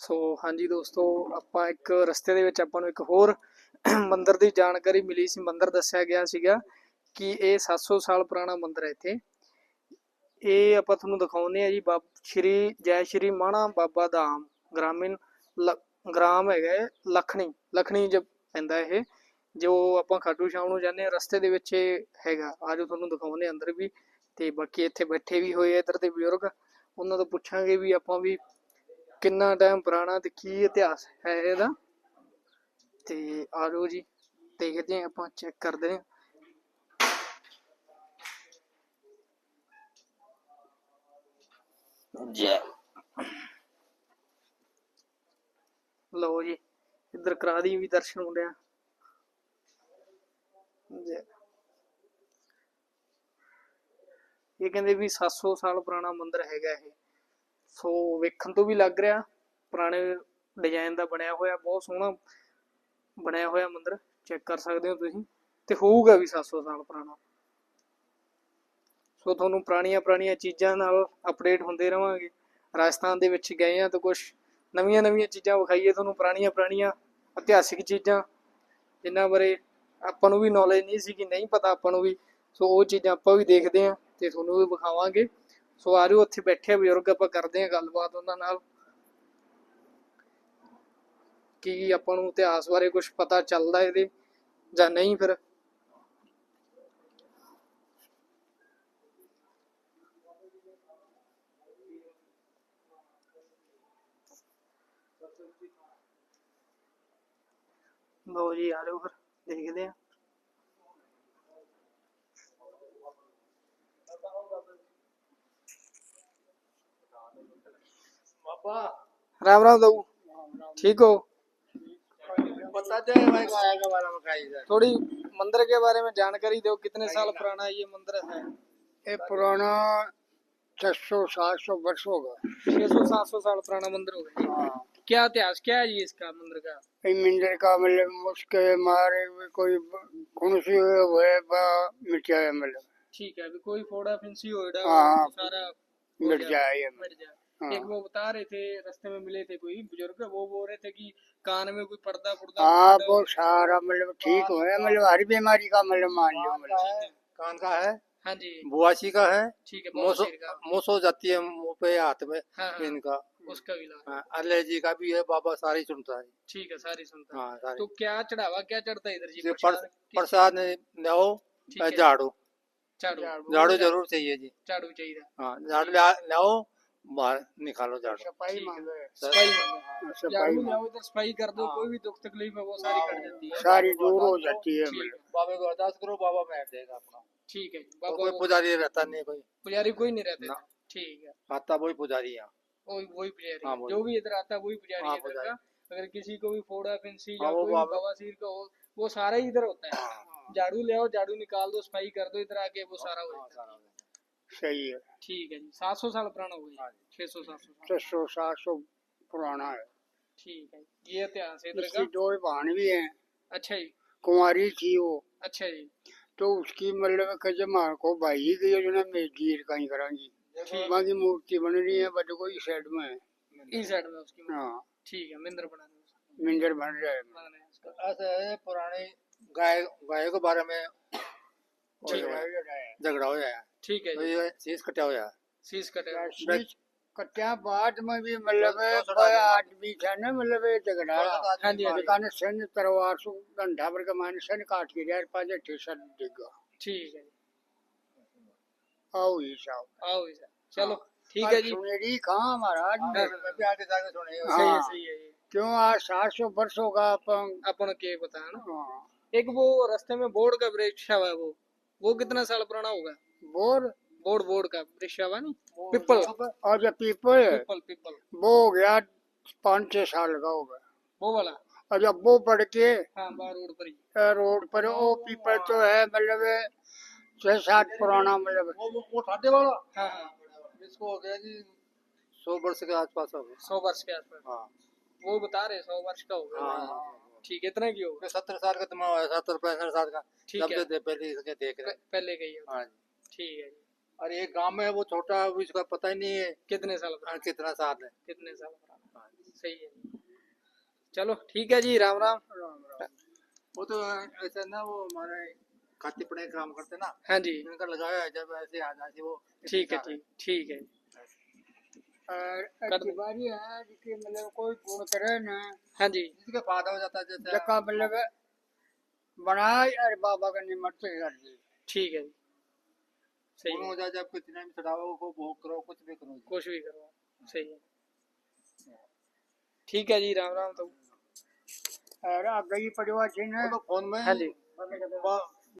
ਸੋ ਹਾਂਜੀ ਦੋਸਤੋ ਆਪਾਂ ਇੱਕ ਰਸਤੇ ਦੇ ਵਿੱਚ ਆਪਾਂ ਨੂੰ ਇੱਕ ਹੋਰ ਮੰਦਿਰ ਦੀ ਜਾਣਕਾਰੀ ਮਿਲੀ ਸੀ। ਮੰਦਿਰ ਦੱਸਿਆ ਗਿਆ ਸੀਗਾ ਕਿ ਇਹ 700 ਸਾਲ ਪੁਰਾਣਾ ਮੰਦਿਰ ਹੈ ਇੱਥੇ। ਇਹ ਆਪਾਂ ਤੁਹਾਨੂੰ ਦਿਖਾਉਂਦੇ ਆ ਜੀ। ਬਾਬ ਸ਼੍ਰੀ ਜੈ ਸ਼੍ਰੀ ਮਾਣਾ ਬਾਬਾ ਧਾਮ ਗ੍ਰਾਮੀਣ ਲ- ਗ੍ਰਾਮ ਹੈਗਾ ਇਹ, ਲਖਣੀ ਲਖਣੀ ਜ ਪੈਂਦਾ ਇਹ ਜੋ ਆਪਾਂ ਖਾਟੂ ਸ਼ਾਮ ਨੂੰ ਜਾਂਦੇ ਆ ਰਸਤੇ ਦੇ ਵਿੱਚ ਇਹ ਹੈਗਾ। ਆਜੋ ਤੁਹਾਨੂੰ ਦਿਖਾਉਂਦੇ ਆ ਅੰਦਰ ਵੀ। ਤੇ ਬਾਕੀ ਇੱਥੇ ਬੈਠੇ ਵੀ ਹੋਏ ਆ ਇੱਧਰ ਦੇ ਬਜ਼ੁਰਗ। ਉਹਨਾਂ ਤੋਂ ਪੁੱਛਾਂਗੇ ਵੀ ਆਪਾਂ ਵੀ ਕਿੰਨਾ ਟਾਈਮ ਪੁਰਾਣਾ ਤੇ ਕੀ ਇਤਿਹਾਸ ਹੈ ਇਹਦਾ? ਤੇ ਆਜੋ ਜੀ, ਦੇਖਦੇ ਹਾਂ ਆਪਾਂ ਚੈੱਕ ਕਰਦੇ ਹਾਂ। ਜੈ। ਲਓ ਜੀ, ਇੱਧਰ ਕਰਾ ਦੀ ਵੀ ਦਰਸ਼ਨ ਮੁੰਡਿਆਂ ਜੈ। ਇਹ ਕਹਿੰਦੇ ਵੀ 700 ਸਾਲ ਪੁਰਾਣਾ ਮੰਦਿਰ ਹੈਗਾ ਇਹ। ਸੋ ਵੇਖਣ ਤੋਂ ਵੀ ਲੱਗ ਰਿਹਾ, ਪੁਰਾਣੇ ਡਿਜ਼ਾਈਨ ਦਾ ਬਣਿਆ ਹੋਇਆ, ਬਹੁਤ ਸੋਹਣਾ ਬਣਿਆ ਹੋਇਆ ਮੰਦਿਰ ਚੈੱਕ ਕਰ ਸਕਦੇ ਹੋ ਤੁਸੀਂ, ਤੇ ਹੋਊਗਾ ਵੀ 700 ਸਾਲ ਪੁਰਾਣਾ। ਸੋ ਤੁਹਾਨੂੰ ਪੁਰਾਣੀਆਂ ਪੁਰਾਣੀਆਂ ਚੀਜ਼ਾਂ ਨਾਲ ਅਪਡੇਟ ਹੁੰਦੇ ਰਵਾਂਗੇ। ਰਾਜਸਥਾਨ ਦੇ ਵਿੱਚ ਗਏ ਆ ਤਾਂ ਕੁਝ ਨਵੀਆਂ ਨਵੀਆਂ ਚੀਜ਼ਾਂ ਵਿਖਾਈਏ ਤੁਹਾਨੂੰ, ਪੁਰਾਣੀਆਂ ਪੁਰਾਣੀਆਂ ਇਤਿਹਾਸਿਕ ਚੀਜ਼ਾਂ, ਜਿਨ੍ਹਾਂ ਬਾਰੇ ਆਪਾਂ ਨੂੰ ਵੀ ਨੌਲੇਜ ਨਹੀਂ ਸੀ ਕਿ ਨਹੀਂ ਪਤਾ ਆਪਾਂ ਨੂੰ ਵੀ। ਸੋ ਉਹ ਚੀਜ਼ਾਂ ਆਪਾਂ ਵੀ ਦੇਖਦੇ ਆ ਤੇ ਤੁਹਾਨੂੰ ਵੀ ਵਿਖਾਵਾਂਗੇ। ਸੋ ਆ ਜਾਓ ਉੱਥੇ ਬੈਠੇ ਬਜ਼ੁਰਗ ਆਪਾਂ ਕਰਦੇ ਆ ਗੱਲਬਾਤ ਉਹਨਾਂ ਨਾਲ। ਕੀ ਆਪਾਂ ਨੂੰ ਇਤਿਹਾਸ ਬਾਰੇ ਕੁਝ ਪਤਾ ਚੱਲਦਾ ਇਹਦੇ, ਜਾਂ ਨਹੀਂ ਫਿਰ? ਲਓ ਜੀ, ਆ ਰਹੇ ਹੋ ਫਿਰ, ਦੇਖਦੇ ਆ। राम राम दाऊ। ठीक हो। थोड़ी मंदिर के बारे में जानकारी दो कितने साल पुराना ये मंदिर है? ये पुराना छह सौ सात सौ वर्ष होगा। छह सौ सात सौ साल पुराना मंदिर हो गया हाँ। क्या इतिहास क्या है इसका मंदिर का? मंदिर का मतलब मुश्किल मारे कोई खुनसी हुए हुए मिटाया मतलब। ठीक है अभी कोई फोड़ा फिंसी हो हाँ। सारा मिट जाए मिट जाए हाँ। एक वो बता रहे थे रास्ते में मिले थे कोई बुज़ुर्ग वो बोल रहे थे कि कान में कोई पर्दा पुर्दा हाँ वो सारा मतलब ठीक हुआ मतलब हर बीमारी का मतलब मान लो मतलब। कान का है? हाँ जी। बुआसी का है? ठीक है मुँह बहुत सो शरीर का। मुँह जाती है मुँह पे हाथ में हाँ, हाँ, इनका उसका भी इलाज। हाँ, एलर्जी का भी है बाबा सारी सुनता है। ठीक है सारी सुनता है। हाँ सारी। तो क्या चढ़ावा क्या चढ़ता है इधर जी? प्रसाद लाओ झाड़ू। झाड़ू। झाड़ू ज़रूर चाहिए जी। झाड़ू चाहिए। हाँ झाड़ू लाओ बाहर निकालो झाड़ू। सफ़ाई। मांगे सफ़ाई कर दो हाँ। कोई भी दुख तकलीफ़ है वो सारी कट जाती है। सारी दूर हो जाती है बाबा को अरदास करो बाबा बैठ देगा अपना। ठीक है कोई पुजारी रहता नहीं कोई? पुजारी कोई नहीं रहते। ठीक है। आता वही पुजारी यहाँ वही वही पुजारी हाँ। जो भी इधर आता है वही पुजारी हाँ, इधर का। अगर किसी को भी फोड़ा फिंसी या वो कोई बाबा- का हो वो सारा ही इधर होता है। झाड़ू ले आओ झाड़ू निकाल दो सफ़ाई कर दो इधर आके वो सारा हो जाता है। सही है। ठीक है जी सात सौ साल पुराना हो गया हाँ छह सौ सात सौ छह सौ सात सौ पुराना है। ठीक है ये इतिहास है इसकी दो बहन भी हैं। अच्छा जी। कुंवारी थी वो। अच्छा जी। तो उसकी मतलब को भाई गई जो मैं गिर कहीं करांगी ठीक। वहाँ की मूर्ति बन रही है बट कोई साइड में। है इस साइड में उसकी हाँ। ठीक है मिंदर उसका। मिंजर बन रहा है। बनाना है ऐसे पुराने गाय गाय के बारे में है झगड़ा है ठीक है तो जी। ये चीज़ कटा होया है। शीश कटे शीश कट्या बाद में भी मतलब है, आदमी था ना मतलब ये झगड़ा। हाँ जी हाँ जी। दुकान सन तलवार सु घंटा भर के माने सन काट के यार पाजे ठेसर देगा। ठीक है आओ ही साहब आओ इधर चलो ठीक है जी। सुनेरी कहाँ महाराज? मैं भी आगे जाके सुने सही है हाँ। सही है क्यों आज सात सौ वर्षों का अपन। अपन के बता ना। हाँ, एक वो रास्ते में बोर्ड का वृक्ष है वो। वो कितना साल पुराना होगा? बोर। बोर्ड बोर्ड का वृक्ष है नहीं पिपल और जो पीपल है, पिपल पिपल। वो हो गया पाँच छह साल का होगा। वो वाला? और जब वो पढ़ के हाँ रोड पर ही। रोड पर वो पीपल तो है मतलब छह सात पुराना मतलब वो वो- ठाटे वाला? हाँ हाँ। इसको हो गया जी सौ वर्ष के आसपास हो गया सौ वर्ष के आसपास। हाँ। वो बता रहे सौ वर्ष का होगा। हाँ। ठीक है इतना की होगा सत्तर साल का तुम्हारा हुआ सत्तर पैंसठ साल का। ठीक है। दे- पहले इसके देख रहे पहले का ही। हाँ जी। ठीक है और एक गाँव में वो छोटा है, वो इसका पता ही नहीं है। कितने साल हाँ, कितना साल है। कितने साल पुराना सही है चलो ठीक है जी राम राम। वो तो ऐसा ना वो हमारे खाते पड़े काम करते ना। हाँ जी। इनका लगाया जब ऐसे आ जाती वो ठीक है ठीक ठीक है। बारी है कि मतलब कोई गुण करे ना हाँ जी। जिसका फ़ायदा हो जाता है जैसे जका मतलब बनाए और बाबा का निमट से कर दी। ठीक है जी। सही गुण है हो। जाए जब कितने भी चढ़ाओ को भोग करो कुछ भी करो। कुछ भी करो। सही है। ठीक है जी राम राम तो। और अब गई परिवार से ना वो तो फ़ोन में हाँ जी। बा-